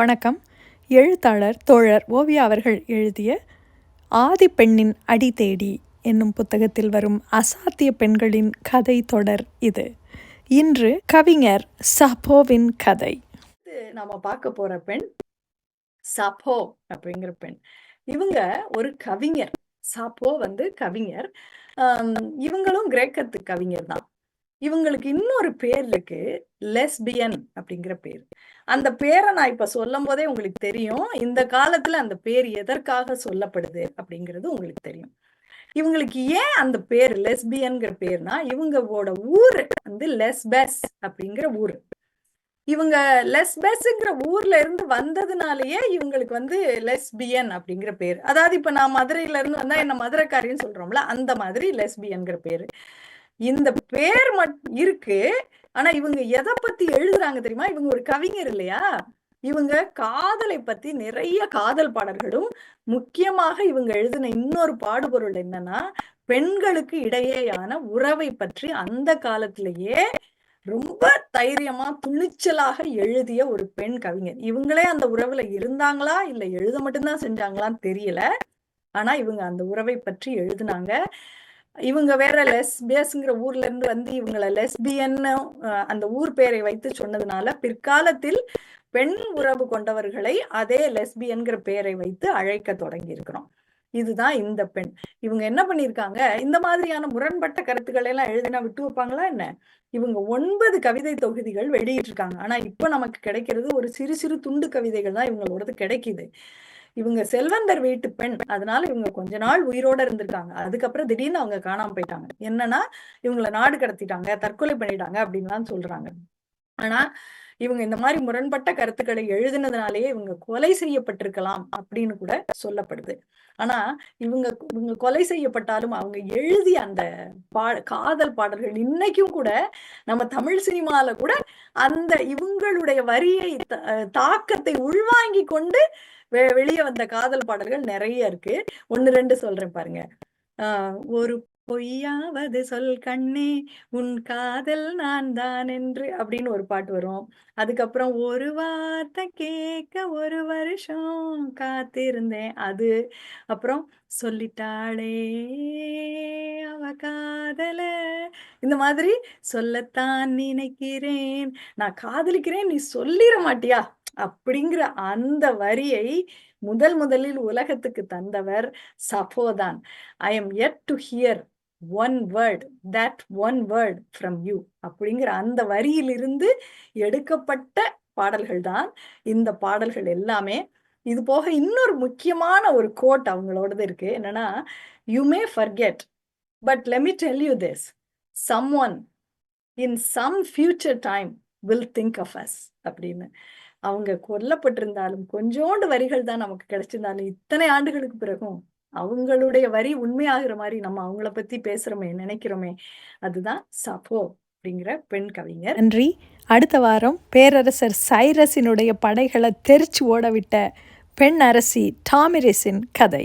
வணக்கம். எழுத்தாளர் தோழர் ஓவியா அவர்கள் எழுதிய ஆதி பெண்ணின் அடி தேடி என்னும் புத்தகத்தில் வரும் அசாத்திய பெண்களின் கதை தொடர் இது. இன்று கவிஞர் சபோவின் கதை. இது நாம பார்க்க போற பெண் சபோ அப்படிங்கிற பெண். இவங்க ஒரு கவிஞர். சாப்போ வந்து கவிஞர். இவங்களும் கிரேக்கத்து கவிஞர் தான். இவங்களுக்கு இன்னொரு பேர் இருக்கு லெஸ்பியன் அப்படிங்கிற பேர். அந்த பேரை நான் இப்ப சொல்லும் போதே உங்களுக்கு தெரியும். இந்த காலத்துல அந்த பேர் எதற்காக சொல்லப்படுது அப்படிங்கிறது உங்களுக்கு தெரியும். இவங்களுக்கு ஏன் அந்த பேர் லெஸ்பியன்கிற பேர்னா இவங்களோட ஊர் வந்து லெஸ்பெஸ் அப்படிங்கிற ஊர். இவங்க லெஸ்பெஸ்ங்கிற ஊர்ல இருந்து வந்ததுனாலயே இவங்களுக்கு வந்து லெஸ்பியன் அப்படிங்கிற பேர். அதாவது இப்ப நான் மதுரையில இருந்து வந்தா என்ன மதுரைக்காரின்னு சொல்றோம்ல அந்த மாதிரி லெஸ்பியன்கிற பேரு. இந்த பேர் மட் இருக்கு. ஆனா இவங்க எதை பத்தி எழுதுறாங்க தெரியுமா? இவங்க ஒரு கவிஞர் இல்லையா? இவங்க காதலை பத்தி நிறைய காதல் பாடல்களும் முக்கியமாக இவங்க எழுதின இன்னொரு பாடுபொருள் என்னன்னா பெண்களுக்கு இடையேயான உறவை பற்றி அந்த காலத்திலேயே ரொம்ப தைரியமா துணிச்சலாக எழுதிய ஒரு பெண் கவிஞர். இவங்களே அந்த உறவுல இருந்தாங்களா? இல்ல எழுத மட்டும்தான் செஞ்சாங்களான்னு தெரியல. ஆனா இவங்க அந்த உறவை பற்றி எழுதினாங்க. இவங்க வேற லெஸ்பியஸ்ங்கிற ஊர்ல இருந்து வந்து இவங்கள லெஸ்பியன்னு அந்த ஊர் பெயரை வைத்து சொன்னதுனால பிற்காலத்தில் பெண் உறவு கொண்டவர்களை அதே லெஸ்பியன்கிற பெயரை வைத்து அழைக்க தொடங்கி இருக்கிறோம் இதுதான் இந்த பெண். இவங்க என்ன பண்ணியிருக்காங்க? இந்த மாதிரியான முரண்பட்ட கருத்துக்களை எல்லாம் எழுதினா விட்டு வைப்பாங்களா என்ன? இவங்க ஒன்பது கவிதை தொகுதிகள் வெளியிட்டிருக்காங்க. ஆனா இப்ப நமக்கு கிடைக்கிறது ஒரு சிறு சிறு துண்டு கவிதைகள் தான் இவங்களோடது கிடைக்குது. இவங்க செல்வந்தர் வீட்டு பெண். அதனால இவங்க கொஞ்ச நாள் உயிரோட இருந்திருக்காங்க. அதுக்கப்புறம் திடீர்னு அவங்க காணாம போயிட்டாங்க. என்னன்னா இவங்கள நாடு கடத்திட்டாங்க தற்கொலை பண்ணிட்டாங்க அப்படின்லாம் சொல்றாங்க. ஆனா இவங்க இந்த மாதிரி முரண்பட்ட கருத்துக்களை எழுதினதுனாலேயே இவங்க கொலை செய்யப்பட்டிருக்கலாம் அப்படின்னு கூட சொல்லப்படுது. ஆனா இவங்க இவங்க கொலை செய்யப்பட்டாலும் அவங்க எழுதிய அந்த பா காதல் பாடல்கள் இன்னைக்கும் கூட நம்ம தமிழ் சினிமால கூட அந்த இவங்களுடைய வரியை த- தாக்கத்தை உள்வாங்கி கொண்டு வெளியே வந்த காதல் பாடல்கள் நிறைய இருக்கு. ஒன்னு ரெண்டு சொல்றேன் பாருங்க. ஆஹ் ஒரு பொய்யாவது சொல் கண்ணே உன் காதல் நான் தான் என்று அப்படின்னு ஒரு பாட்டு வரும். அதுக்கப்புறம் ஒரு வார்த்தை கேட்க ஒரு வருஷம் காத்திருந்தேன் அது. அப்புறம் சொல்லிட்டாளே அவ காதல. இந்த மாதிரி சொல்லத்தான் நினைக்கிறேன். நான் காதலிக்கிறேன் நீ சொல்லிட மாட்டியா? அப்படிங்கிற அந்த வரியை முதல் முதலில் உலகத்துக்கு தந்தவர் சஃபோதான் I am yet to hear one word that one word from you அப்படிங்கிற அந்த வரியிலிருந்து எடுக்கப்பட்ட பாடல்கள் தான் இந்த பாடல்கள் எல்லாமே. இது போக இன்னொரு முக்கியமான ஒரு கோட் அவங்களோடது இருக்கு. என்னன்னா you may forget but let me tell you this someone in some future time will think of us அப்படின்னு. அவங்க கொல்லப்பட்டிருந்தாலும் கொஞ்சோண்டு வரிகள் தான் நமக்கு கிடைச்சிருந்தாலும் இத்தனை ஆண்டுகளுக்கு பிறகும் அவங்களுடைய வரி உண்மையாகிற மாதிரி நம்ம அவங்கள பத்தி பேசுறோமே நினைக்கிறோமே அதுதான் சபோ அப்படிங்கிற பெண் கவிஞர். நன்றி. அடுத்த வாரம் பேரரசர் சைரஸினுடைய படைகளை தெரிச்சு ஓடவிட்ட பெண் அரசி டாமிரிஸின் கதை.